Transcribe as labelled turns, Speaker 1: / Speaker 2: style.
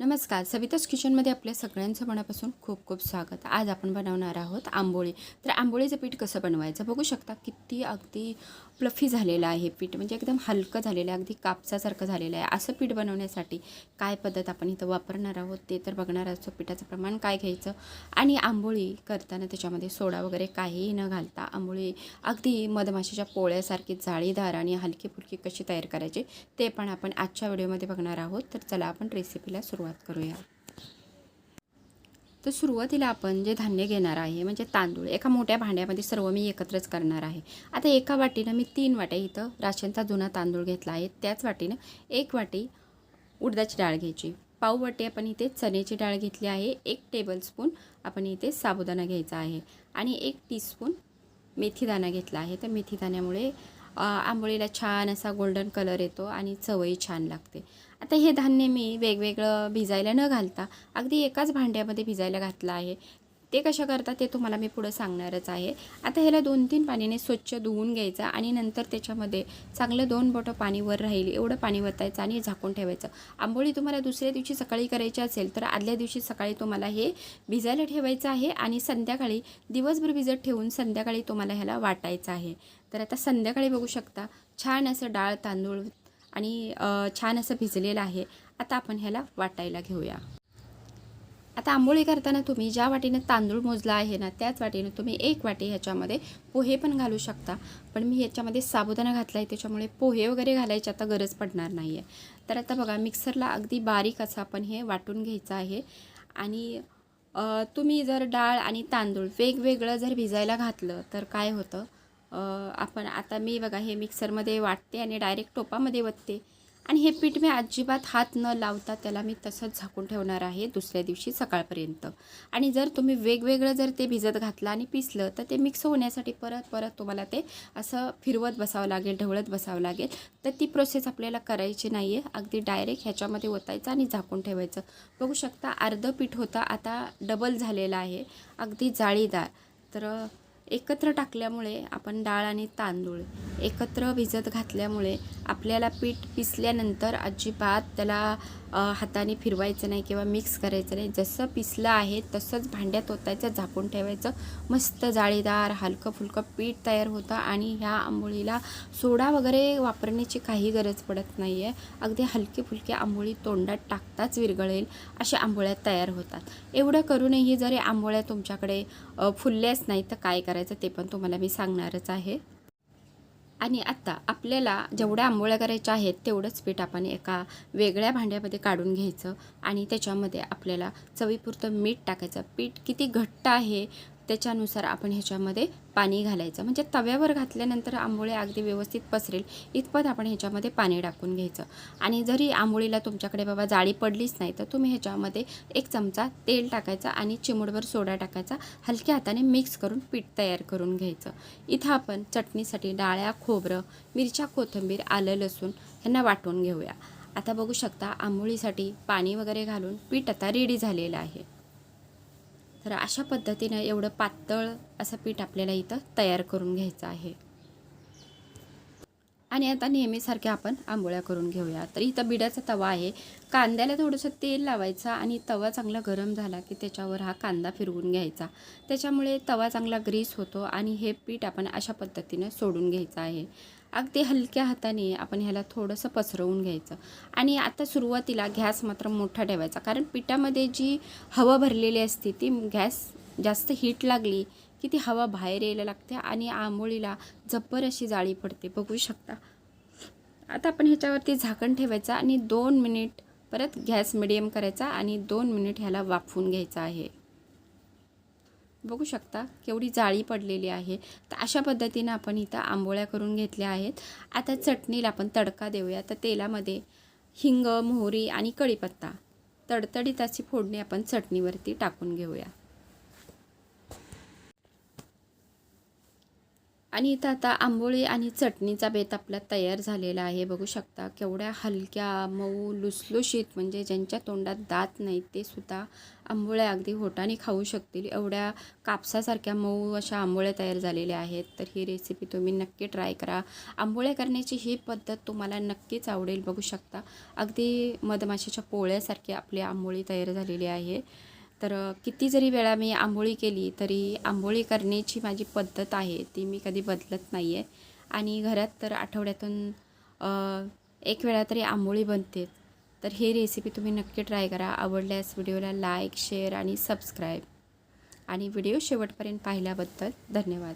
Speaker 1: नमस्कार सविताच किचनमध्ये आपल्या सगळ्यांचं मनापासून खूप खूप स्वागत. आज आपण बनवणार आहोत आंबोळी. तर आंबोळीचं पीठ कसं बनवायचं? बघू शकता किती अगदी प्लफी झालेलं आहे पीठ. म्हणजे एकदम हलकं झालेलं आहे अगदी कापसासारखं झालेलं आहे. असं पीठ बनवण्यासाठी काय पद्धत आपण इथं वापरणार आहोत ते तर बघणार असतो पिठाचं प्रमाण काय घ्यायचं? आणि आंबोळी करताना त्याच्यामध्ये सोडा वगैरे काहीही न घालता आंबोळी अगदी मधमाशीच्या पोळ्यासारखी जाळीदार आणि हलकी फुलकी कशी तयार करायची ते पण आपण आजच्या व्हिडिओमध्ये बघणार आहोत. तर चला आपण रेसिपीला सुरुवात करूया. तर सुरुवातीला आपण जे धान्य घेणार आहे म्हणजे तांदूळ एका मोठ्या भांड्यामध्ये सर्व मी एकत्रच करणार आहे. आता एका वाटीनं मी तीन वाट्या इथं राशनचा जुना तांदूळ घेतला आहे. त्याच वाटीनं एक वाटी उडदाची डाळ घ्यायची. पाव वाटी आपण इथे चण्याची डाळ घेतली आहे. एक टेबलस्पून आपण इथे साबुदाणा घ्यायचा आहे. आणि एक टीस्पून मेथीदाणा घेतला आहे. तर मेथीदाण्यामुळे आंबोळीला छान असा गोल्डन कलर येतो आणि चवही छान लागते. आता हे धान्य मी वेगवेगळं भिजायला न घालता अगदी एकाच भांड्यामध्ये भिजायला घातलं आहे. ते कशा करतात ते तुम्हाला मी पुढं सांगणारच आहे. आता ह्याला दोन तीन पाण्याने स्वच्छ धुवून घ्यायचं आणि नंतर त्याच्यामध्ये चांगलं दोन बोटं पाणी वर राहील एवढं पाणी वतायचं आणि झाकून ठेवायचं. आंबोळी तुम्हाला दुसऱ्या दिवशी सकाळी करायची असेल तर आदल्या दिवशी सकाळी तुम्हाला हे भिजायला ठेवायचं आहे आणि संध्याकाळी दिवसभर भिजत ठेवून संध्याकाळी तुम्हाला ह्याला वाटायचं आहे. तर आता संध्याकाळी बघू शकता छान असं डाळ तांदूळ आणि छान असं भिजलेलं आहे. आता आपण ह्याला वाटायला घेऊया. आता आंबोळी करताना तुम्ही ज्या वाटीनं तांदूळ मोजला आहे ना त्याच वाटीनं तुम्ही एक वाटी ह्याच्यामध्ये पोहे पण घालू शकता. पण मी ह्याच्यामध्ये साबुदाणा घातला आहे त्याच्यामुळे पोहे वगैरे घालायची आता गरज पडणार नाही आहे तर आता बघा मिक्सरला अगदी बारीक असं आपण हे वाटून घ्यायचं आहे. आणि तुम्ही जर डाळ आणि तांदूळ वेगवेगळं जर भिजायला घातलं तर काय होतं? आपण आता मी बघा हे मिक्सरमध्ये वाटते आणि डायरेक्ट टोपामध्ये वतते. आणि हे पीठ मी अजिबात हात न लावता त्याला मी तसंच झाकून ठेवणार आहे दुसऱ्या दिवशी सकाळपर्यंत. आणि जर तुम्ही वेगवेगळं जर ते भिजत घातलं आणि पिसलं तर ते मिक्स होण्यासाठी परत परत तुम्हाला ते असं फिरवत बसावं लागेल ढवळत बसावं लागेल. तर ती प्रोसेस आपल्याला करायची नाही आहे अगदी डायरेक्ट ह्याच्यामध्ये ओतायचं आणि झाकून ठेवायचं. बघू शकता अर्धं पीठ होतं आता डबल झालेलं आहे. अगदी जाळीदार. तर एकत्र टाकल्यामुळे आपण डाळ आणि तांदूळ एकत्र भिजत घातल्यामुळे आपल्याला पीठ पिसल्यानंतर अजिबात त्याला हाताने फिरवायचं नाही किंवा मिक्स करायचं नाही. जसं पिसलं आहे तसंच भांड्यात ओतायचं झाकून ठेवायचं. मस्त जाळीदार हलकं फुलकं पीठ तयार होतं आणि ह्या आंबोळीला सोडा वगैरे वापरण्याची काही गरज पडत नाही आहे अगदी हलकी फुलकी आंबोळी तोंडात टाकताच विरघळेल अशा आंबोळ्या तयार होतात. एवढं करूनही जरी आंबोळ्या तुमच्याकडे फुलल्याच नाही तर काय करायचं ते पण तुम्हाला मी सांगणारच आहे. आणि आत्ता आपल्याला जेवढ्या आंबोळ्या करायच्या आहेत तेवढंच पीठ आपण एका वेगळ्या भांड्यामध्ये काढून घ्यायचं आणि त्याच्यामध्ये आपल्याला चवीपुरतं मीठ टाकायचं. पीठ किती घट्ट आहे त्याच्यानुसार आपण ह्याच्यामध्ये पाणी घालायचं. म्हणजे तव्यावर घातल्यानंतर आंबोळी अगदी व्यवस्थित पसरेल. इतपत आपण ह्याच्यामध्ये पाणी टाकून घ्यायचं. आणि जरी आंबोळीला तुमच्याकडे बाबा जाळी पडलीच नाही तर तुम्ही ह्याच्यामध्ये एक चमचा तेल टाकायचा आणि चिमूटभर सोडा टाकायचा. हलक्या हाताने मिक्स करून पीठ तयार करून घ्यायचं. इथं आपण चटणीसाठी डाळ्या खोबरं मिरच्या कोथिंबीर आलं लसूण ह्यांना वाटून घेऊया. आता बघू शकता आंबोळीसाठी पाणी वगैरे घालून पीठ आता रेडी झालेलं आहे. तर अशा पद्धतीनं एवढं पातळ असं पीठ आपल्याला इथं तयार करून घ्यायचं आहे. आणि आता नेहमीसारखे आपण आंबोळ्या करून घेऊया. तर इथं बिडाचा तवा आहे. कांद्याला थोडंसं तेल लावायचं आणि तवा चांगला गरम झाला की त्याच्यावर हा कांदा फिरवून घ्यायचा. त्याच्यामुळे तवा चांगला ग्रीस होतो आणि हे पीठ आपण अशा पद्धतीनं सोडून घ्यायचं आहे. अगदी हलक्या हाताने आपण ह्याला थोडंसं पसरवून घ्यायचं. आणि आता सुरुवातीला गॅस मात्र मोठा ठेवायचा. कारण पिठामध्ये जी हवा भरलेली असते ती गॅस जास्त हीट लागली की ती हवा बाहेर यायला लागते आणि आंबोळीला जब्बर अशी जाळी पडते. बघू शकता. आता आपण ह्याच्यावरती झाकण ठेवायचं आणि दोन मिनिट परत गॅस मिडियम करायचा आणि दोन मिनिट ह्याला वाफवून घ्यायचा आहे. बघू शकता केवढी जाळी पडलेली आहे. तर अशा पद्धतीनं आपण इथं आंबोळ्या करून घेतल्या आहेत. आता चटणीला आपण तडका देऊया. तर तेलामध्ये हिंग मोहरी आणि कढीपत्ता तडतडीत अशी फोडणी आपण चटणीवरती टाकून घेऊया. आणि इथं आता आंबोळी आणि चटणीचा बेत आपला तयार झालेला आहे. बघू शकता केवढ्या हलक्या मऊ लुसलुशीत म्हणजे ज्यांच्या तोंडात दात नाहीत ते सुद्धा आंबोळ्या अगदी होटाने खाऊ शकतील. एवढ्या कापसासारख्या मऊ अशा आंबोळ्या तयार झालेल्या आहेत. तर ही रेसिपी तुम्ही नक्की ट्राय करा. आंबोळ्या करण्याची ही पद्धत तुम्हाला नक्कीच आवडेल. बघू शकता अगदी मधमाशाच्या पोळ्यासारखी आपली आंबोळी तयार झालेली आहे. तर किती जरी वेळा मी आंबोळी केली तरी आंबोळी करण्याची माझी पद्धत आहे ती मी कधी बदलत नाही आहे आणि घरात तर आठवड्यातून एक वेळा तरी आंबोळी बनते. तर ही रेसिपी तुम्ही नक्की ट्राय करा. आवडल्यास व्हिडिओला लाईक शेअर आणि सबस्क्राईब आणि व्हिडिओ शेवटपर्यंत पाहिल्याबद्दल धन्यवाद.